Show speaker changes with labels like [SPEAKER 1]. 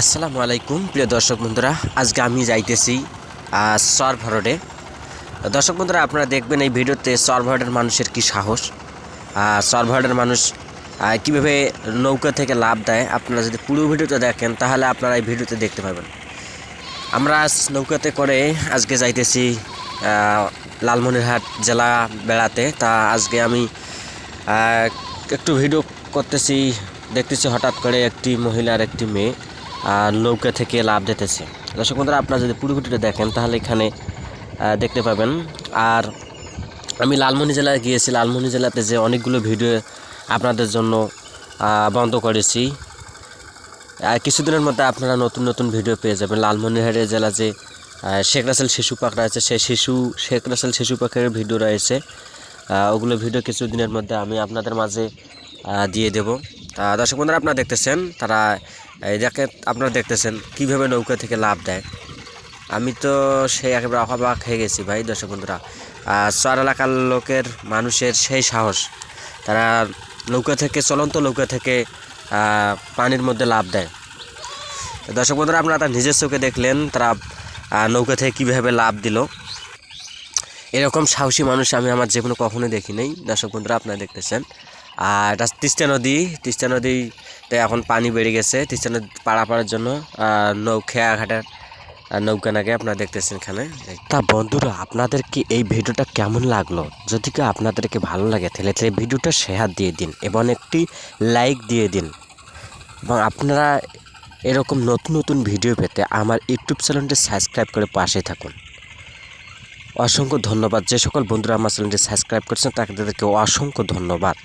[SPEAKER 1] আসসালামু আলাইকুম, প্রিয় দর্শক বন্ধুরা। আজকে আমি যাইতেছি সরভরডে। দর্শক বন্ধুরা, আপনারা দেখবেন এই ভিডিওতে সরভরডের মানুষের কি সাহস। সরভরডের মানুষ কীভাবে নৌকা থেকে লাভ দেয়। আপনারা যদি পুরো ভিডিওটা দেখেন, তাহলে আপনারা এই ভিডিওতে দেখতে পাবেন আমরা নৌকাতে করে আজকে যাইতেছি লালমনিরহাট জেলা বেড়াতে। তা আজকে আমি একটু ভিডিও করতেছি, দেখতেছি হঠাৎ করে একটি মহিলার একটি মেয়ে। আহ, নৌকা থেকে লাভ দিতেছে। দর্শক বন্ধুরা আপনারা যদি পুরো ভিডিওটা দেখেন তাহলে এখানে দেখতে পাবেন। আর আমি লালমনি জেলায় গিয়েছি। লালমনি জেলাতে যে অনেকগুলো ভিডিও আপনাদের জন্য বন্ধ করেছি। আর কিছুদিনের মধ্যে আপনারা নতুন নতুন ভিডিও পেয়ে যাবেন। লালমনিরহাটে জেলা যে শেখ রাসেল শিশু পার্ক রয়েছে সেই শিশু শেখ রাসেল শিশু পার্কের ভিডিও রয়েছে। ওগুলো ভিডিও কিছুদিনের মধ্যে আমি আপনাদের মাঝে দিয়ে দেব। দর্শক বন্ধুরা আপনারা দেখতেছেন তারা এই দেখে আপনারা দেখতেছেন, কীভাবে নৌকা থেকে লাভ দেয়। আমি তো সেই একেবারে অবাক হয়ে গেছি ভাই দর্শক বন্ধুরা। চর এলাকার লোকের, মানুষের সেই সাহস, তারা নৌকা থেকে, চলন্ত নৌকা থেকে পানির মধ্যে লাভ দেয়। দর্শক বন্ধুরা, আপনারা তার নিজের চোখে দেখলেন, তারা নৌকা থেকে কীভাবে লাভ দিল। এরকম সাহসী মানুষ আমি আমার জীবনে কখনো দেখি নাই দর্শক বন্ধুরা, আপনারা দেখতেছেন। আর তিস্তা নদী তিস্তা নদীতে এখন পানি বেড়ে গেছে তিস্তা নদী পাড়াপাড়ার জন্য আহ, নৌ খেয়াঘাটের আহ, নৌকা নাগে আপনারা দেখতেছেন এখানে। তা বন্ধুরা আপনাদের কি এই ভিডিওটা কেমন লাগল? যদি কি আপনাদেরকে ভালো লাগে তাহলে তাহলে ভিডিওটা শেয়ার দিয়ে দিন এবং একটি লাইক দিয়ে দিন। এবং আপনারা এরকম নতুন নতুন ভিডিও পেতে আমার ইউটিউব চ্যানেলটি সাবস্ক্রাইব করে পাশে থাকুন। অসংখ্য ধন্যবাদ। যে সকল বন্ধুরা আমার চ্যানেলটি সাবস্ক্রাইব করেছেন তাদেরকে অসংখ্য ধন্যবাদ।